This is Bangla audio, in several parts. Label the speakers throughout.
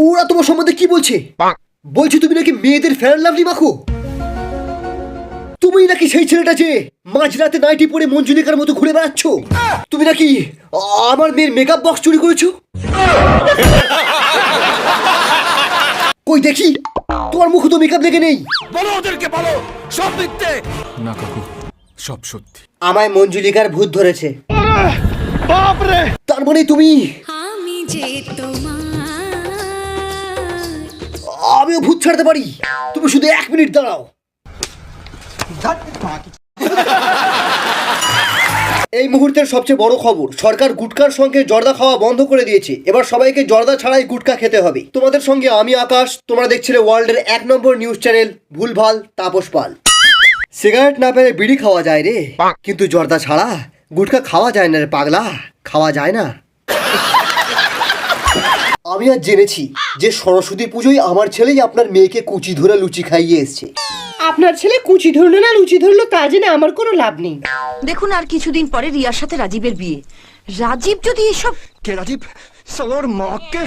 Speaker 1: ওরা তোমার সম্বন্ধে কি বলছে? বলছে তুমি নাকি মেয়েদের ফ্যান লাভলি মাখো? তুমি নাকি সেই ছেলেটা যে মাঝরাতে নাইটি পরে মঞ্জুলিকার মতো ঘুরে বেড়াচ্ছ? তুমি নাকি আমার মেয়ের মেকআপ বক্স চুরি করেছ? কই দেখি তোমার মুখ তো মেকআপ লেগে নেই।
Speaker 2: বলো ওদেরকে বলো। সব মিথ্যে। না কাকু সব সত্যি।
Speaker 1: আমায় মঞ্জুলিকার ভূত ধরেছে। বাপ রে তার মানে তুমি
Speaker 3: আমি যে তোমার
Speaker 1: আমিও ভূত ছাড়তে পারি। তুমি শুধু এক মিনিট দাঁড়াও। এই মুহূর্তের সবচেয়ে বড় খবর, সরকার গুটকার সঙ্গে জর্দা খাওয়া বন্ধ করে দিয়েছে। এবার সবাইকে জর্দা ছাড়াই গুটকা খেতে হবে। তোমাদের সঙ্গে আমি আকাশ, তোমরা দেখছিলে ওয়ার্ল্ডের এক নম্বর নিউজ চ্যানেল, ভুলভাল, তাপস পাল। সিগারেট না পেলে বিড়ি খাওয়া যায় রে। কিন্তু জর্দা ছাড়া গুটকা খাওয়া যায় না রে পাগলা। খাওয়া যায় না। আমি আজ জেনেছি যে সরস্বতী পুজোয় আমার ছেলেই আপনার মেয়েকে কুচি ধরে লুচি খাইয়ে এসছে।
Speaker 4: আপনার ছেলে কুচি ধরলো না লুচি ধরলো তা জেনে আমার কোনো লাভ নেই।
Speaker 5: দেখুন আর কিছুদিন পরে রিয়ার সাথে রাজীবের বিয়ে। রাজীব যদি এসব
Speaker 2: কে রাজীব? সালোর মাকে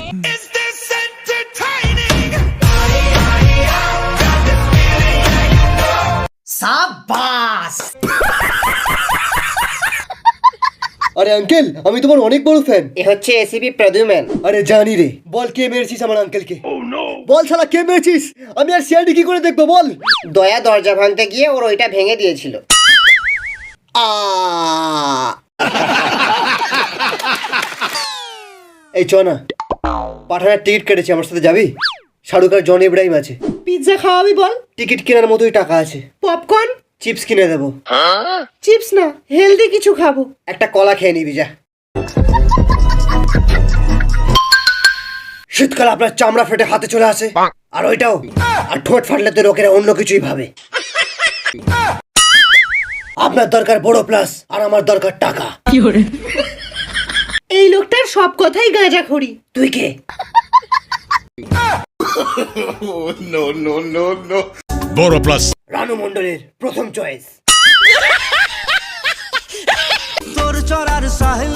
Speaker 1: আরে আঙ্কেল আমি তোমার অনেক বড় ফ্যান
Speaker 4: এ হচ্ছে এসিবি প্রদ্যুম্যান
Speaker 1: আরে জানি রে বল কে মেরেছিস আমার আঙ্কেলকে বল শালা কে মেরেছিস? আমি আর সিআইডি কি করে দেখব বল?
Speaker 4: দয়া দরজা ভাঙতে গিয়ে ওর ওইটা ভেঙে দিয়েছিল।
Speaker 1: আ। এই চ না পাঠানোর টিকিট কেটেছি আমার সাথে যাবি? শাহরুখ আর জন ইব্রাহিম আছে।
Speaker 4: পিৎজা খাওয়াবি বল।
Speaker 1: টিকিট কেনার মতোই টাকা আছে।
Speaker 4: পপকর্ন
Speaker 1: চিপস কিনে দেবো।
Speaker 4: চিপস না হেলদি কিছু খাব।
Speaker 1: একটা কলা খেয়ে নিবি যা। শীতকাল আপনার চামড়া ফেটে হাতে চলে আসে। আর ওইটাও। আর ঠোঁট ফাটলে তো লোকেরা অন্য কিছুই ভাবে। আপনার দরকার বড় প্লাস আর আমার দরকার টাকা।
Speaker 4: এই লোকটার সব কথাই গাঁজা খড়ি।
Speaker 1: তুই কে?
Speaker 6: বড় প্লাস
Speaker 1: রানু মন্ডলের প্রথম চয়েস
Speaker 7: তোর চড়ার সাহেল